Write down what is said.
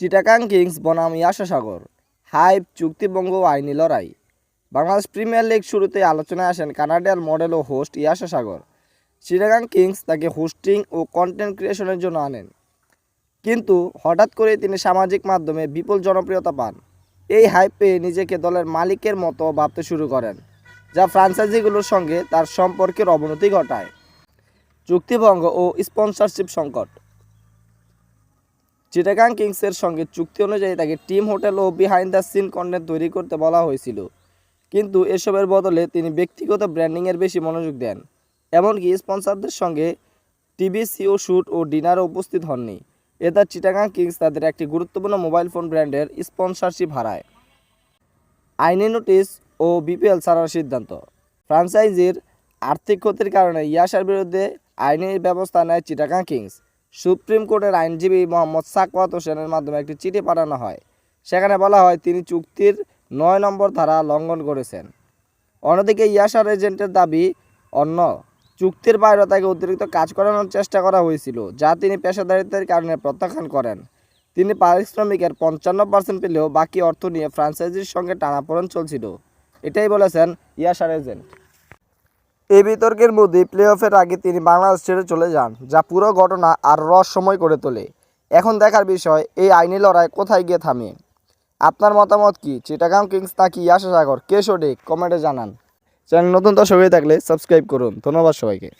চিটাকাং Kings বনাম ইয়াশা সাগর hype চুক্তিভঙ্গ ও আইনি লড়াই। বাংলাদেশ প্রিমিয়ার লিগ শুরুতে আলোচনায় আসেন কানাডিয়ার মডেল ও হোস্ট ইয়াশা সাগর চিটাগাং কিংস তাকে হোস্টিং ও কন্টেন্ট ক্রিয়েশনের জন্য আনেন। কিন্তু হঠাৎ করে তিনি সামাজিক মাধ্যমে বিপুল জনপ্রিয়তা পান। এই হাইপ পেয়ে নিজেকে দলের মালিকের মতো ভাবতে শুরু করেন, যা ফ্রাঞ্চাইজিগুলোর সঙ্গে তার সম্পর্কের অবনতি ঘটায়। চুক্তিভঙ্গ ও স্পন্সরশিপ সংকট। চিটাগাং কিংসের সঙ্গে চুক্তি অনুযায়ী তাকে টিম হোটেল ও বিহাইন্ড দ্য সিন কন্টেন্ট তৈরি করতে বলা হয়েছিল। কিন্তু এসবের বদলে তিনি ব্যক্তিগত ব্র্যান্ডিংয়ের বেশি মনোযোগ দেন। এমনকি স্পন্সরদের সঙ্গে টিভি, সিও শ্যুট ও ডিনারে উপস্থিত হননি। এতে চিটাগাং কিংস তাদের একটি গুরুত্বপূর্ণ মোবাইল ফোন ব্র্যান্ডের স্পন্সরশিপ হারায়। আইনি নোটিশ ও বিপিএল ছাড়ার সিদ্ধান্ত। ফ্রাঞ্চাইজির আর্থিক ক্ষতির কারণে ইয়াসার বিরুদ্ধে আইনি ব্যবস্থা নেয় চিটাগাং কিংস। সুপ্রিম কোর্টের আইনজীবী মোহাম্মদ সাকওয়াত হোসেনের মাধ্যমে একটি চিঠি পাঠানো হয়। সেখানে বলা হয়, তিনি চুক্তির নয় নম্বর ধারা লঙ্ঘন করেছেন। অন্যদিকে ইয়াসার এজেন্টের দাবি, অন্য চুক্তির বাইরে তাকে অতিরিক্ত কাজ করানোর চেষ্টা করা হয়েছিল, যা তিনি পেশাদারিত্বের কারণে প্রত্যাখ্যান করেন। তিনি পারিশ্রমিকের পঞ্চান্ন পার্সেন্ট পেলেও বাকি অর্থ নিয়ে ফ্রাঞ্চাইজির সঙ্গে টানাপোড়েন চলছিল। এটাই বলেছেন ইয়াসার এজেন্ট। এই বিতর্কের মধ্যে প্লে অফের আগে তিনি বাংলাদেশ ছেড়ে চলে যান, যা পুরো ঘটনা আর রহস্যময় করে তোলে। এখন দেখার বিষয়, এই আইনি লড়াই কোথায় গিয়ে থামে? আপনার মতামত কি? চিটাগাং কিংস নাকি ইয়াশা সাগর কে সঠিক? কমেন্টে জানান। চ্যানেল নতুন দর্শক হয়ে থাকলে সাবস্ক্রাইব করুন। ধন্যবাদ সবাইকে।